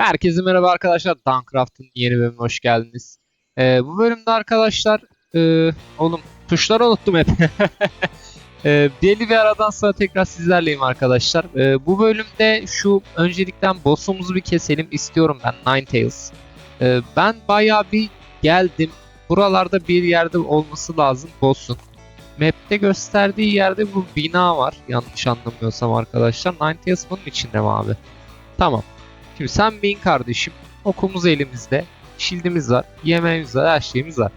Herkese merhaba arkadaşlar. Duncraft'ın yeni bölümüne hoş geldiniz. Ee, bu bölümde arkadaşlar e, oğlum tuşları unuttum hep. e, belli bir aradan sonra tekrar sizlerleyim arkadaşlar. E, bu bölümde şu öncelikten boss'umuzu bir keselim istiyorum ben Ninetales. E, ben bayağı bir geldim. Buralarda bir yerde olması lazım boss'un. Map'te gösterdiği yerde bu bina var. Yanlış anlamıyorsam arkadaşlar. Ninetales bunun içinde mi abi? Tamam. Şimdi sen bin kardeşim. Okumuz elimizde. Shield'imiz var. Yemeğimiz var. Her şeyimiz var.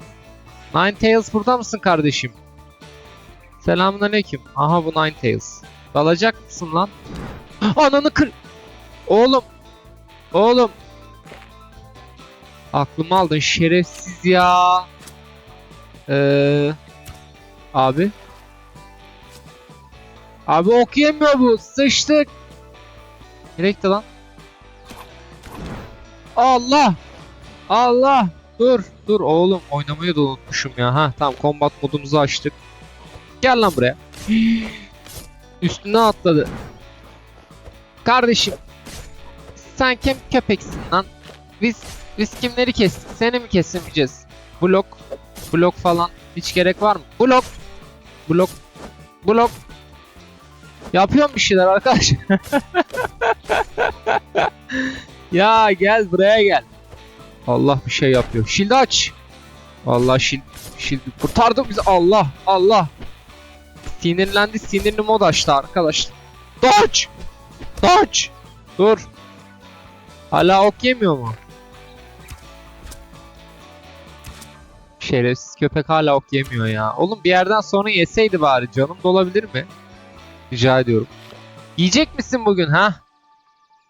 Ninetales burada mısın kardeşim? Selamünaleyküm. Aha bu Ninetales. Dalacak mısın lan? Ananı kır... Oğlum. Oğlum. Aklımı aldın şerefsiz ya. Eee... Abi. Abi okuyamıyor bu. Sıçtık. Nereye gitti lan? Allah! Allah! Dur, dur oğlum oynamayı da unutmuşum ya. Ha tamam combat modumuzu açtık. Gel lan buraya. Üstüne atladı. Kardeşim. Sen kim köpeksin lan? Biz biz kimleri kestik? Seni mi kesemeyeceğiz? Blok, blok falan hiç gerek var mı? Blok, blok, blok. Yapıyorum bir şeyler arkadaş. Ya gel buraya gel. Allah bir şey yapıyor. Shield aç. Allah shield, shield kurtardı bizi. Allah Allah. Sinirlendi sinirli mod açtı arkadaşlar. Dodge. Dodge. Dur. Hala ok yemiyor mu? Şerefsiz köpek hala ok yemiyor ya. Oğlum bir yerden sonra yeseydi bari canım da olabilir mi? Rica ediyorum. Yiyecek misin bugün ha?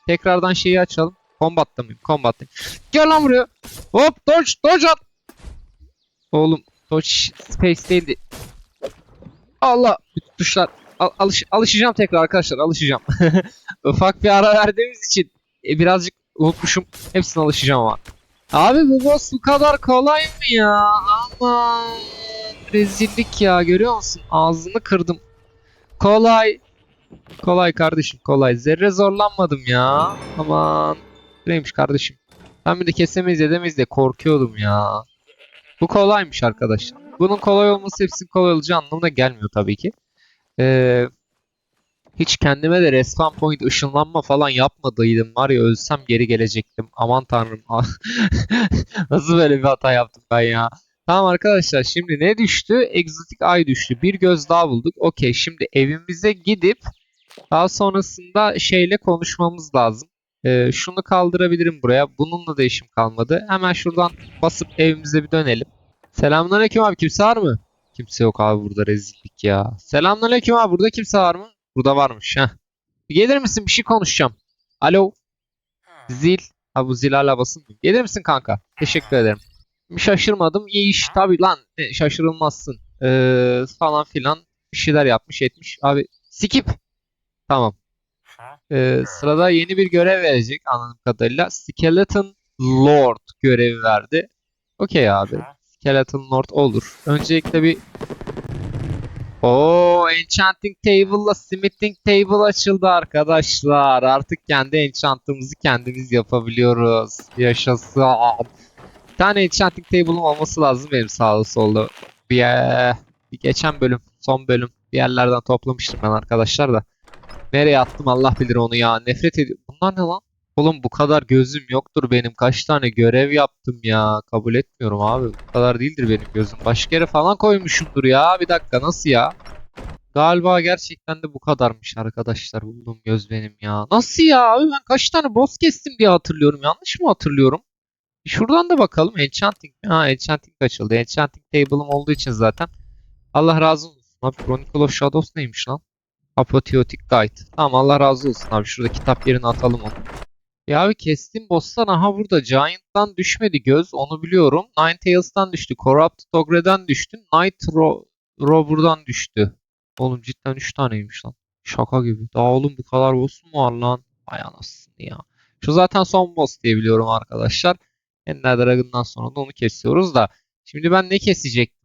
Tekrardan şeyi açalım. Combat'ta mıyım? Combat'tayım. Gel lan buraya. Hop dodge dodge at. Oğlum dodge space'teydi. Allah. Bütün tuşlar. Al- alış alışacağım tekrar arkadaşlar alışacağım. Ufak bir ara verdiğimiz için e, birazcık unutmuşum. Hepsine alışacağım ama. Abi bu boss bu kadar kolay mı ya? Aman. Rezillik ya görüyor musun? Ağzını kırdım. Kolay. Kolay kardeşim kolay. Zerre zorlanmadım ya. Aman. Neymiş kardeşim. Ben bir de kesemeyiz edemeyiz de korkuyordum ya. Bu kolaymış arkadaşlar. Bunun kolay olması hepsinin kolay olacağı anlamına gelmiyor tabii ki. Ee, hiç kendime de respawn point ışınlanma falan yapmadıydım. Var ya ölsem geri gelecektim. Aman tanrım. Nasıl böyle bir hata yaptım ben ya. Tamam arkadaşlar şimdi ne düştü? Egzotik ay düştü. Bir göz daha bulduk. Okey şimdi evimize gidip daha sonrasında şeyle konuşmamız lazım. Ee, şunu kaldırabilirim buraya. Bununla da işim kalmadı. Hemen şuradan basıp evimize bir dönelim. Selamünaleyküm abi. Kimse var mı? Kimse yok abi burada rezillik ya. Selamünaleyküm abi. Burada kimse var mı? Burada varmış. Bir Gelir misin? Bir şey konuşacağım. Alo. Zil. Ha bu zil hala basın. Gelir misin kanka? Teşekkür ederim. Şaşırmadım. İyi iş tabii lan. E, şaşırılmazsın. Ee, falan filan. Bir şeyler yapmış etmiş. Abi skip. Tamam. Ee, sırada yeni bir görev verecek anladığım kadarıyla. Skeleton Lord görevi verdi. Okey abi. Skeleton Lord olur. Öncelikle bir Oo, Enchanting Table'la Smithing Table açıldı arkadaşlar. Artık kendi enchantımızı kendimiz yapabiliyoruz. Yaşasın. Bir tane Enchanting Table'ım olması lazım benim sağda solda. Bir, bir geçen bölüm, son bölüm bir yerlerden toplamıştım ben arkadaşlar da. Nereye attım Allah bilir onu ya. Nefret ediyorum. Bunlar ne lan? Oğlum bu kadar gözüm yoktur benim. Kaç tane görev yaptım ya. Kabul etmiyorum abi. Bu kadar değildir benim gözüm. Başka yere falan koymuşumdur ya. Bir dakika nasıl ya? Galiba gerçekten de bu kadarmış arkadaşlar. Bulduğum göz benim ya. Nasıl ya abi ben kaç tane boss kestim diye hatırlıyorum. Yanlış mı hatırlıyorum? Şuradan da bakalım. Enchanting. Ha Enchanting açıldı. Enchanting table'ım olduğu için zaten. Allah razı olsun. Abi Chronicle of Shadows neymiş lan? Apotheotic Guide. Tamam Allah razı olsun abi. Şurada kitap yerine atalım onu. Ya abi kestim boss'tan aha burada Giant'tan düşmedi göz onu biliyorum. Ninetales düştü. Corrupted Ogre'den düştü. Night Ro Rover'dan düştü. Oğlum cidden 3 taneymiş lan. Şaka gibi. Daha oğlum bu kadar boss mu var lan? Ay anasını ya. Şu zaten son boss diye biliyorum arkadaşlar. Ender Dragon'dan sonra da onu kesiyoruz da. Şimdi ben ne kesecektim?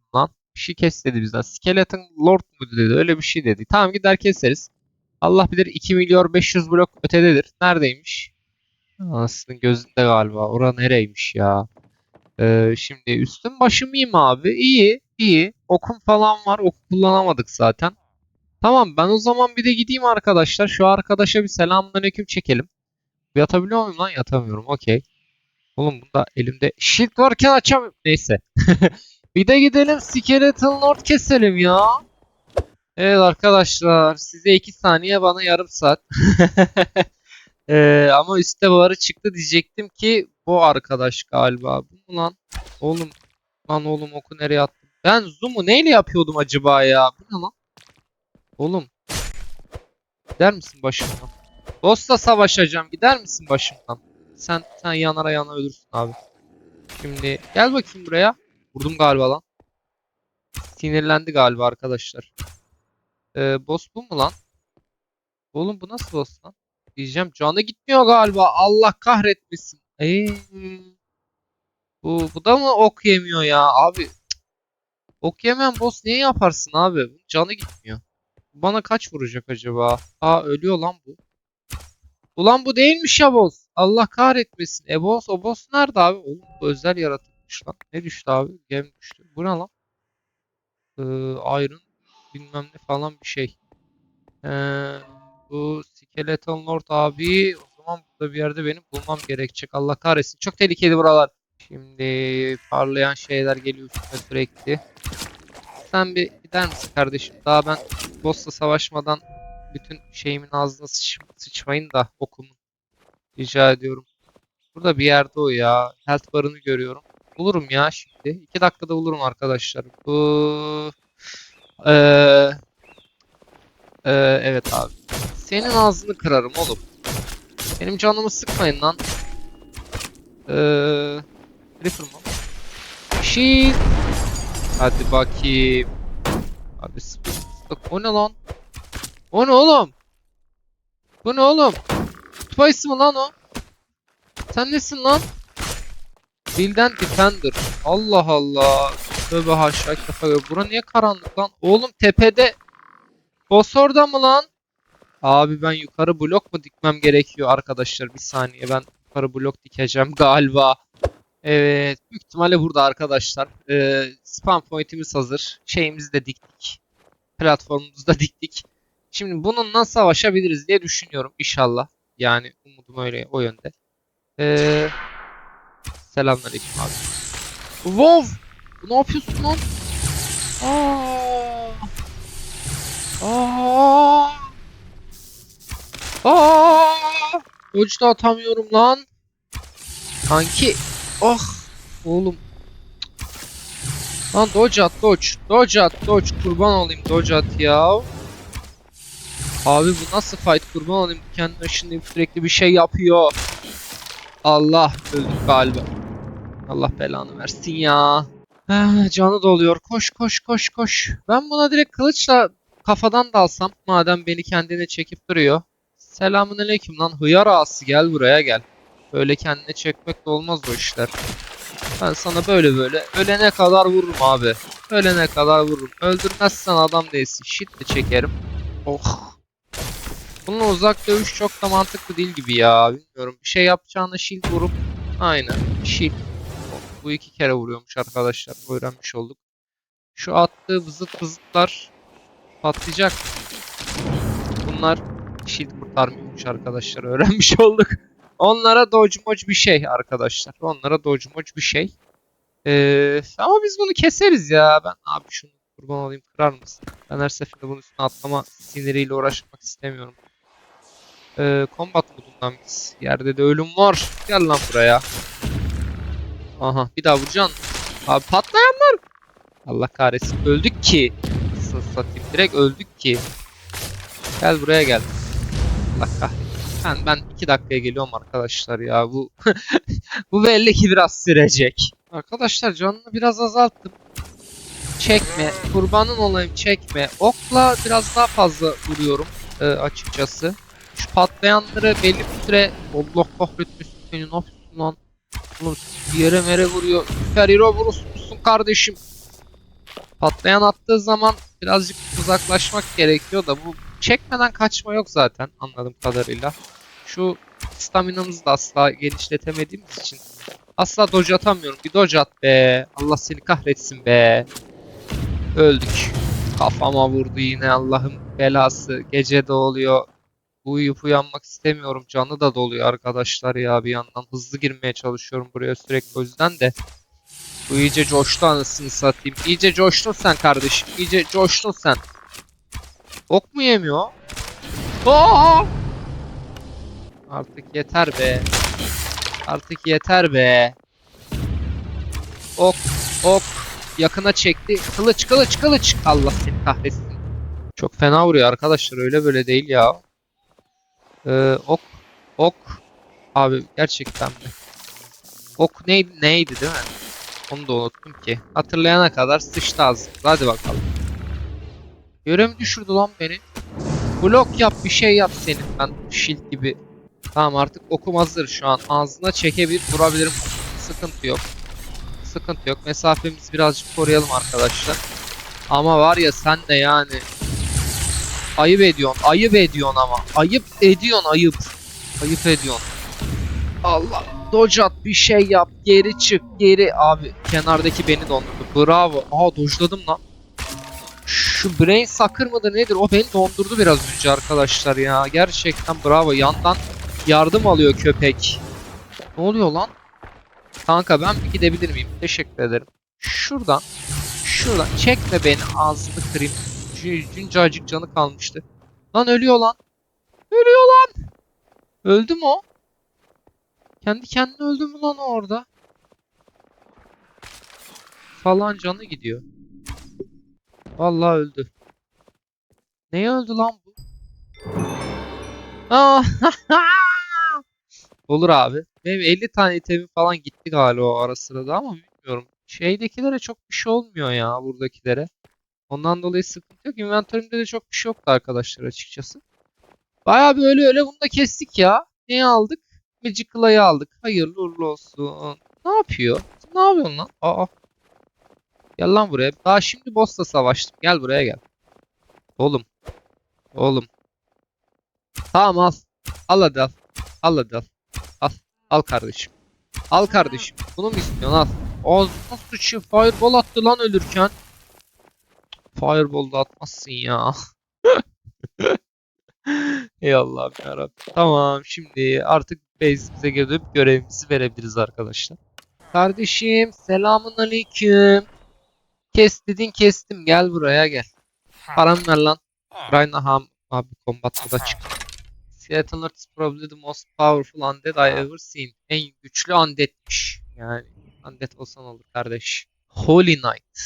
Bir şey kes dedi bizden. Skeleton Lord mu dedi. Öyle bir şey dedi. Tamam gider keseriz. Allah bilir 2 milyon 500 blok ötededir. Neredeymiş? Anasının gözünde galiba. Ora nereymiş ya? Ee, şimdi üstüm başım iyi mi abi? İyi, iyi. Okum falan var. Ok kullanamadık zaten. Tamam ben o zaman bir de gideyim arkadaşlar. Şu arkadaşa bir selamünaleyküm çekelim. Yatabiliyor muyum lan? Yatamıyorum. Okey. Oğlum bunda elimde shield varken açamıyorum. Neyse. bir de gidelim Skeleton Lord keselim ya. Evet arkadaşlar. Size 2 saniye bana yarım saat. Ee, ama üstte barı çıktı diyecektim ki bu arkadaş galiba. Bu mu lan? Oğlum. Lan oğlum oku nereye attım? Ben zoom'u neyle yapıyordum acaba ya? Bu ne lan? Oğlum. Gider misin başımdan? Dostla savaşacağım. Gider misin başımdan? Sen sen yanara yana ölürsün abi. Şimdi gel bakayım buraya. Vurdum galiba lan. Sinirlendi galiba arkadaşlar. Ee, boss bu mu lan? Oğlum bu nasıl boss lan? Diyeceğim canı gitmiyor galiba. Allah kahretmesin. Eee. Bu, bu da mı ok yemiyor ya abi? Ok yemeyen boss niye yaparsın abi? Canı gitmiyor. Bana kaç vuracak acaba? Aa ölüyor lan bu. Ulan bu değilmiş ya boss. Allah kahretmesin. E boss o boss nerede abi? Oğlum bu özel yaratılmış lan. Ne düştü abi? Gem düştü. Bu ne lan? Ee, Iron bilmem ne falan bir şey. Ee, bu Skeleton Lord abi o zaman burada bir yerde benim bulmam gerekecek. Allah kahretsin. Çok tehlikeli buralar. Şimdi parlayan şeyler geliyor üstüme sürekli. Sen bir gider misin kardeşim? Daha ben boss'la savaşmadan bütün şeyimin ağzına sıç sıçmayın da okumun. Rica ediyorum. Burada bir yerde o ya. Health barını görüyorum. Bulurum ya şimdi. 2 dakikada bulurum arkadaşlar. Bu... Eee... Eee, evet abi. Senin ağzını kırarım oğlum. Benim canımı sıkmayın lan. Eee... Reaper mı? Shield. Hadi bakayım. Abi sık. O ne lan? O ne oğlum? Bu ne oğlum? Spice mı lan o? Sen nesin lan? Build'den Defender. Allah Allah. Tövbe haşa defa gör- Bura niye karanlık lan? Oğlum tepede. Boss orada mı lan? Abi ben yukarı blok mu dikmem gerekiyor arkadaşlar? Bir saniye ben yukarı blok dikeceğim galiba. Evet. Büyük ihtimalle burada arkadaşlar. Ee, spam point'imiz hazır. Şeyimizi de diktik. Platformumuzu da diktik. Şimdi bununla savaşabiliriz diye düşünüyorum inşallah. Yani umudum öyle o yönde. Ee, selamünaleyküm abi. Wow! Ne yapıyorsun lan? Aa! Aa! Aa! Dodge da atamıyorum lan. Kanki. Oh. Oğlum. Lan dodge at dodge. Dodge at dodge. Kurban olayım dodge at ya. Abi bu nasıl fight kurban olayım. Kendi ışınlayıp sürekli bir şey yapıyor. Allah öldük galiba. Allah belanı versin ya. Ah, canı doluyor. Koş koş koş koş. Ben buna direkt kılıçla kafadan dalsam madem beni kendine çekip duruyor. Selamünaleyküm lan hıyar ağası gel buraya gel. Böyle kendine çekmek de olmaz o işler. Ben sana böyle böyle ölene kadar vururum abi. Ölene kadar vururum. Öldürmezsen adam değilsin. Shit de çekerim. Oh. Bununla uzak dövüş çok da mantıklı değil gibi ya. Bilmiyorum. Bir şey yapacağına shield vurup aynen shield. Bu iki kere vuruyormuş arkadaşlar. Öğrenmiş olduk. Şu attığı vızıt vızıtlar patlayacak. Bunlar shield kurtarmıyormuş arkadaşlar. Öğrenmiş olduk. Onlara dodge moç bir şey arkadaşlar. Onlara dodge moç bir şey. Ee, ama biz bunu keseriz ya. Ben abi şunu kurban olayım kırar mısın? Ben her seferinde bunun üstüne atlama siniriyle uğraşmak istemiyorum. Ee, combat modundan biz. Yerde de ölüm var. Gel lan buraya. Aha bir daha vuracaksın. Abi patlayanlar. Allah kahretsin. Öldük ki. Nasıl satayım. Direkt öldük ki. Gel buraya gel. Allah kahretsin. Ben, ben iki dakikaya geliyorum arkadaşlar ya. Bu bu belli ki biraz sürecek. Arkadaşlar canını biraz azalttım. Çekme. Kurbanın olayım çekme. Okla biraz daha fazla vuruyorum e, açıkçası. Şu patlayanları belli bir süre Allah kahretmesin seni ne yapıyorsun lan? Oğlum yere mere vuruyor. Süper hero vurursun kardeşim. Patlayan attığı zaman birazcık uzaklaşmak gerekiyor da bu çekmeden kaçma yok zaten anladığım kadarıyla. Şu Staminamızı da asla genişletemediğimiz için asla dodge atamıyorum. Bir dodge at be. Allah seni kahretsin be. Öldük. Kafama vurdu yine Allah'ın belası. Gece de oluyor. Uyuyup uyanmak istemiyorum. Canı da doluyor arkadaşlar ya bir yandan. Hızlı girmeye çalışıyorum buraya sürekli o yüzden de. Bu iyice coştu anasını satayım. İyice coştun sen kardeşim. İyice coştun sen. Ok mu yemiyor? Aa! Artık yeter be. Artık yeter be. Ok, ok. Yakına çekti. Kılıç, kılıç, kılıç. Allah seni kahretsin. Çok fena vuruyor arkadaşlar. Öyle böyle değil ya. Ee, ok, ok. Abi gerçekten mi? Ok neydi, neydi değil mi? Onu da unuttum ki. Hatırlayana kadar sıçtı ağzımıza. Hadi bakalım. Görev düşürdü lan beni. Blok yap bir şey yap senin. Ben shield gibi. Tamam artık okum hazır şu an. Ağzına çekebilir vurabilirim. Sıkıntı yok. Sıkıntı yok. Mesafemizi birazcık koruyalım arkadaşlar. Ama var ya sen de yani ayıp ediyorsun. Ayıp ediyorsun ama. Ayıp ediyorsun ayıp. Ayıp ediyorsun. Allah. Dodge at bir şey yap. Geri çık. Geri. Abi kenardaki beni dondurdu. Bravo. Aa dodge'ladım lan. Şu brain sucker mıdır nedir? O beni dondurdu biraz önce arkadaşlar ya. Gerçekten bravo. Yandan yardım alıyor köpek. Ne oluyor lan? Kanka ben bir gidebilir miyim? Teşekkür ederim. Şuradan. Şuradan. Çekme beni ağzını kırayım. Cü- Cüncacık canı kalmıştı. Lan ölüyor lan. Ölüyor lan. Öldü mü o? Kendi kendine öldü mü lan orada? Falan canı gidiyor. Vallahi öldü. Neye öldü lan bu? Aa, Olur abi. Benim 50 tane itemim falan gitti galiba o ara sırada ama bilmiyorum. Şeydekilere çok bir şey olmuyor ya buradakilere. Ondan dolayı sıkıntı yok. Inventörümde de çok bir şey yoktu arkadaşlar açıkçası. Bayağı bir öyle bunu da kestik ya. Neyi aldık? Magical'ı aldık. Hayırlı uğurlu olsun. Ne yapıyor? Ne yapıyorsun lan? Aa. Gel lan buraya. Daha şimdi boss'la savaştım. Gel buraya gel. Oğlum. Oğlum. Tamam al. Al hadi al. Al hadi al. Al. Al kardeşim. Al kardeşim. Bunu mu istiyorsun al. Ağzına sıçıyor. Fireball attı lan ölürken. Fireball da atmazsın ya. Ey Allah'ım yarabbim. Tamam şimdi artık base'imize geri dönüp görevimizi verebiliriz arkadaşlar. Kardeşim selamun aleyküm. Kes dedin kestim gel buraya gel. Param ver lan. Rhinaham abi combat'ta da çık. Seattle is probably the most powerful undead I ever seen. En güçlü undead'miş. Yani undead olsan olur kardeş. Holy Knight.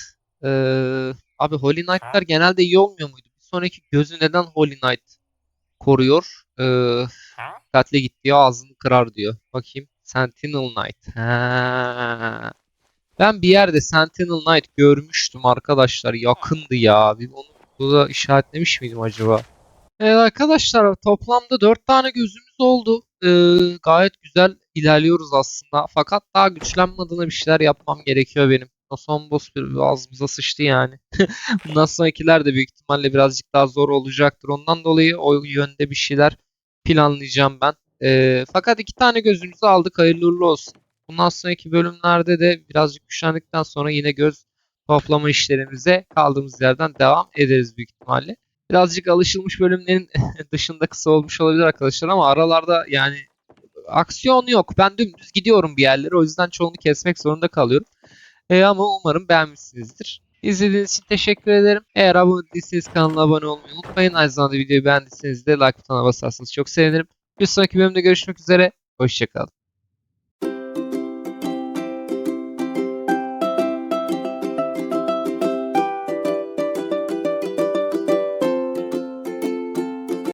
Ee, abi Holy Knight'lar genelde iyi olmuyor muydu? Bir sonraki gözü neden Holy Knight koruyor? Ee, dikkatli git diyor ağzını kırar diyor. Bakayım. Sentinel Knight. Ha. Ben bir yerde Sentinel Knight görmüştüm arkadaşlar. Yakındı ya. Bir onu burada işaretlemiş miydim acaba? Evet arkadaşlar toplamda 4 tane gözümüz oldu. Ee, gayet güzel ilerliyoruz aslında. Fakat daha güçlenme adına bir şeyler yapmam gerekiyor benim. Son boss bir ağzımıza sıçtı yani. Bundan sonrakiler de büyük ihtimalle birazcık daha zor olacaktır. Ondan dolayı o yönde bir şeyler planlayacağım ben. Ee, fakat iki tane gözümüzü aldık. Hayırlı uğurlu olsun. Bundan sonraki bölümlerde de birazcık güçlendikten sonra yine göz toplama işlerimize kaldığımız yerden devam ederiz büyük ihtimalle. Birazcık alışılmış bölümlerin dışında kısa olmuş olabilir arkadaşlar ama aralarda yani aksiyon yok. Ben dümdüz gidiyorum bir yerlere. O yüzden çoğunu kesmek zorunda kalıyorum. E, ama umarım beğenmişsinizdir. İzlediğiniz için teşekkür ederim. Eğer abone değilseniz kanala abone olmayı unutmayın. Aynı zamanda videoyu beğendiyseniz de like butonuna basarsanız çok sevinirim. Bir sonraki bölümde görüşmek üzere. Hoşçakalın.